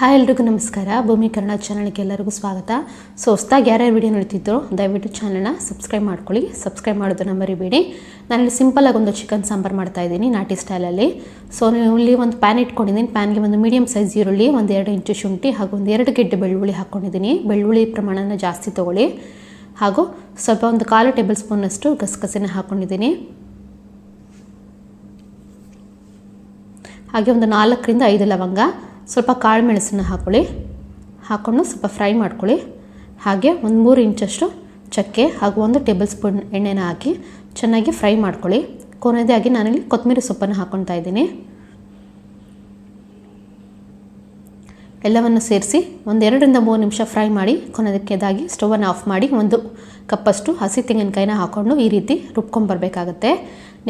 Hi ಎಲ್ರಿಗೂ ನಮಸ್ಕಾರ. ಭೂಮಿ ಕನ್ನಡ ಚಾನಲ್ಗೆ ಎಲ್ಲರಿಗೂ ಸ್ವಾಗತ. ಸೊ, ಹೊಸ್ದಾಗಿ ಯಾರ್ಯಾರು ವಿಡಿಯೋ ನೋಡ್ತಿದ್ರು, ದಯವಿಟ್ಟು ಚಾನಲ್ನ ಸಬ್ಸ್ಕ್ರೈಬ್ ಮಾಡ್ಕೊಳ್ಳಿ. ಸಬ್ಸ್ಕ್ರೈಬ್ ಮಾಡೋದನ್ನ ಮರಿಬೇಡಿ ನಾನಿಲ್ಲಿ ಸಿಂಪಲಾಗಿ ಒಂದು ಚಿಕನ್ ಸಾಂಬಾರು ಮಾಡ್ತಾ ಇದ್ದೀನಿ, ನಾಟಿ ಸ್ಟೈಲಲ್ಲಿ. ಸೊ, ನೀವು ಇಲ್ಲಿ ಒಂದು ಪ್ಯಾನ್ ಇಟ್ಕೊಂಡಿದ್ದೀನಿ. ಪ್ಯಾನ್ಗೆ ಒಂದು ಮೀಡಿಯಮ್ ಸೈಜ್ ಈರುಳ್ಳಿ, ಒಂದು ಎರಡು ಇಂಚು ಶುಂಠಿ ಹಾಗೂ ಒಂದು ಎರಡು ಗೆಡ್ಡೆ ಬೆಳ್ಳುಳ್ಳಿ ಹಾಕ್ಕೊಂಡಿದ್ದೀನಿ ಬೆಳ್ಳುಳ್ಳಿ ಪ್ರಮಾಣನ ಜಾಸ್ತಿ ತೊಗೊಳ್ಳಿ. ಹಾಗೂ ಸ್ವಲ್ಪ ಒಂದು ಕಾಲು ಟೇಬಲ್ ಸ್ಪೂನಷ್ಟು ಗಸಗಸೆನ ಹಾಕ್ಕೊಂಡಿದ್ದೀನಿ ಹಾಗೆ ಒಂದು ನಾಲ್ಕರಿಂದ ಐದು ಲವಂಗ. ಸ್ವಲ್ಪ ಕಾಳು ಮೆಣಸನ್ನು ಹಾಕ್ಕೊಳ್ಳಿ ಹಾಕ್ಕೊಂಡು ಸ್ವಲ್ಪ ಫ್ರೈ ಮಾಡ್ಕೊಳ್ಳಿ. ಹಾಗೆ ಒಂದು ಮೂರು ಇಂಚಷ್ಟು ಚಕ್ಕೆ ಹಾಗೂ ಒಂದು ಟೇಬಲ್ ಸ್ಪೂನ್ ಎಣ್ಣೆನ ಹಾಕಿ ಚೆನ್ನಾಗಿ ಫ್ರೈ ಮಾಡ್ಕೊಳ್ಳಿ. ಕೊನೆಯದಾಗಿ ನಾನಿಲ್ಲಿ ಕೊತ್ತಂಬರಿ ಸೊಪ್ಪನ್ನು ಹಾಕ್ಕೊಳ್ತಾ ಇದ್ದೀನಿ. ಎಲ್ಲವನ್ನು ಸೇರಿಸಿ ಒಂದೆರಡರಿಂದ ಮೂರು ನಿಮಿಷ ಫ್ರೈ ಮಾಡಿ ಕೊನೆಯದಕ್ಕೆದಾಗಿ ಸ್ಟವನ್ನು ಆಫ್ ಮಾಡಿ ಒಂದು ಕಪ್ಪಷ್ಟು ಹಸಿ ತೆಂಗಿನಕಾಯಿನ ಹಾಕ್ಕೊಂಡು ಈ ರೀತಿ ರುಬ್ಕೊಂಬರ್ಬೇಕಾಗತ್ತೆ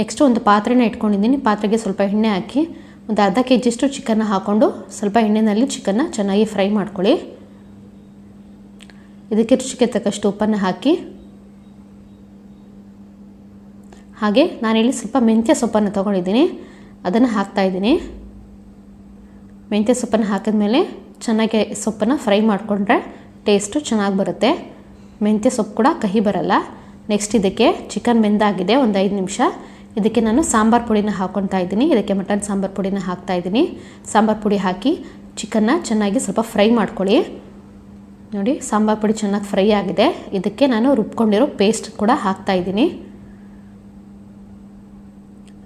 ನೆಕ್ಸ್ಟು ಒಂದು ಪಾತ್ರೆನ ಇಟ್ಕೊಂಡಿದ್ದೀನಿ. ಪಾತ್ರೆಗೆ ಸ್ವಲ್ಪ ಎಣ್ಣೆ ಹಾಕಿ ಒಂದು ಅರ್ಧ ಕೆ ಜಿಯಷ್ಟು ಚಿಕನ್ನ ಹಾಕ್ಕೊಂಡು ಸ್ವಲ್ಪ ಎಣ್ಣೆಯಲ್ಲಿ ಚಿಕನ್ನ ಚೆನ್ನಾಗಿ ಫ್ರೈ ಮಾಡ್ಕೊಳ್ಳಿ. ಇದಕ್ಕೆ ರುಚಿಗೆ ತಕ್ಕಷ್ಟು ಉಪ್ಪನ್ನು ಹಾಕಿ. ಹಾಗೆ ನಾನಿಲ್ಲಿ ಸ್ವಲ್ಪ ಮೆಂತ್ಯ ಸೊಪ್ಪನ್ನು ತೊಗೊಂಡಿದ್ದೀನಿ. ಅದನ್ನು ಹಾಕ್ತಾಯಿದ್ದೀನಿ ಮೆಂತ್ಯ ಸೊಪ್ಪನ್ನು ಹಾಕಿದ್ಮೇಲೆ ಚೆನ್ನಾಗಿ ಸೊಪ್ಪನ್ನು ಫ್ರೈ ಮಾಡಿಕೊಂಡ್ರೆ ಟೇಸ್ಟು ಚೆನ್ನಾಗಿ ಬರುತ್ತೆ. ಮೆಂತ್ಯ ಸೊಪ್ಪು ಕೂಡ ಕಹಿ ಬರಲ್ಲ. ನೆಕ್ಸ್ಟ್ ಇದಕ್ಕೆ ಚಿಕನ್ ಬೆಂದಾಗಿದೆ, ಒಂದು ಐದು ನಿಮಿಷ. ಇದಕ್ಕೆ ನಾನು ಸಾಂಬಾರು ಪುಡಿನ ಹಾಕ್ಕೊತಾ ಇದ್ದೀನಿ. ಇದಕ್ಕೆ ಮಟನ್ ಸಾಂಬಾರು ಪುಡಿನ ಹಾಕ್ತಾ ಇದ್ದೀನಿ. ಸಾಂಬಾರು ಪುಡಿ ಹಾಕಿ ಚಿಕನ್ನ ಚೆನ್ನಾಗಿ ಸ್ವಲ್ಪ ಫ್ರೈ ಮಾಡ್ಕೊಳ್ಳಿ. ನೋಡಿ, ಸಾಂಬಾರು ಪುಡಿ ಚೆನ್ನಾಗಿ ಫ್ರೈ ಆಗಿದೆ. ಇದಕ್ಕೆ ನಾನು ರುಬ್ಕೊಂಡಿರೋ ಪೇಸ್ಟ್ ಕೂಡ ಹಾಕ್ತಾ ಇದ್ದೀನಿ.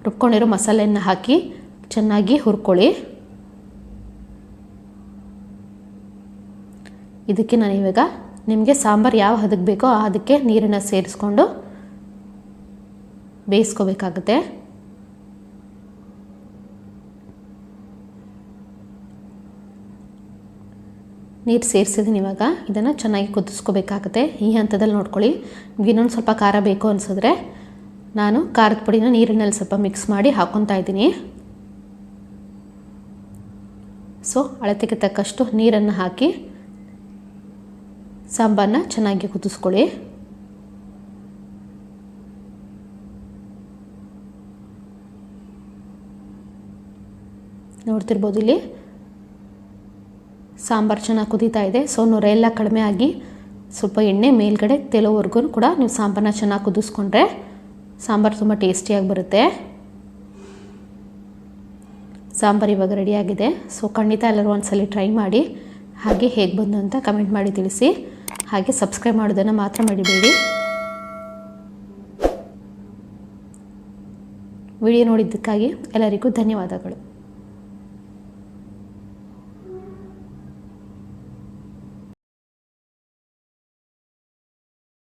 ರುಬ್ಕೊಂಡಿರೋ ಮಸಾಲೆಯನ್ನು ಹಾಕಿ ಚೆನ್ನಾಗಿ ಹುರ್ಕೊಳ್ಳಿ. ಇದಕ್ಕೆ ನಾನು ಇವಾಗ ನಿಮಗೆ ಸಾಂಬಾರು ಯಾವ ಹದಕ್ಕೆ ಬೇಕೋ ಅದಕ್ಕೆ ನೀರನ್ನು ಸೇರಿಸ್ಕೊಂಡು ಬೇಯಿಸ್ಕೋಬೇಕಾಗುತ್ತೆ. ನೀರು ಸೇರಿಸಿದ್ದೀನಿ ಇವಾಗ. ಇದನ್ನು ಚೆನ್ನಾಗಿ ಕುದಿಸ್ಕೋಬೇಕಾಗುತ್ತೆ. ಈ ಹಂತದಲ್ಲಿ ನೋಡ್ಕೊಳ್ಳಿ. ಇನ್ನೊಂದು ಸ್ವಲ್ಪ ಖಾರ ಬೇಕು ಅನಿಸಿದ್ರೆ ನಾನು ಖಾರದ ಪುಡಿನ ನೀರಿನಲ್ಲಿ ಸ್ವಲ್ಪ ಮಿಕ್ಸ್ ಮಾಡಿ ಹಾಕ್ಕೊತಾ ಇದ್ದೀನಿ. ಸೊ, ಅಳತೆಗೆ ತಕ್ಕಷ್ಟು ನೀರನ್ನು ಹಾಕಿ ಸಾಂಬಾರನ್ನ ಚೆನ್ನಾಗಿ ಕುದಿಸ್ಕೊಳ್ಳಿ. ನೋಡ್ತಿರ್ಬೋದು ಇಲ್ಲಿ. ಸಾಂಬಾರು ಚೆನ್ನಾಗಿ ಕುದೀತಾ ಇದೆ. ಸೊ ನೊರೆ ಎಲ್ಲ ಕಡಿಮೆ ಆಗಿ ಸ್ವಲ್ಪ ಎಣ್ಣೆ ಮೇಲ್ಗಡೆ ತೆಲೋವರೆಗೂ ಕೂಡ ನೀವು ಸಾಂಬಾರನ್ನ ಚೆನ್ನಾಗಿ ಕುದಿಸ್ಕೊಂಡ್ರೆ ಸಾಂಬಾರು ತುಂಬ ಟೇಸ್ಟಿಯಾಗಿ ಬರುತ್ತೆ. ಸಾಂಬಾರು ಇವಾಗ ರೆಡಿಯಾಗಿದೆ ಸೊ ಖಂಡಿತ ಎಲ್ಲರೂ ಒಂದ್ಸಲ ಟ್ರೈ ಮಾಡಿ ಹಾಗೆ ಹೇಗೆ ಬಂದು ಅಂತ ಕಮೆಂಟ್ ಮಾಡಿ ತಿಳಿಸಿ. ಹಾಗೆ ಸಬ್ಸ್ಕ್ರೈಬ್ ಮಾಡೋದನ್ನು ಮಾತ್ರ ಮಾಡಿಬೇಡಿ ವಿಡಿಯೋ ನೋಡಿದ್ದಕ್ಕಾಗಿ ಎಲ್ಲರಿಗೂ ಧನ್ಯವಾದಗಳು.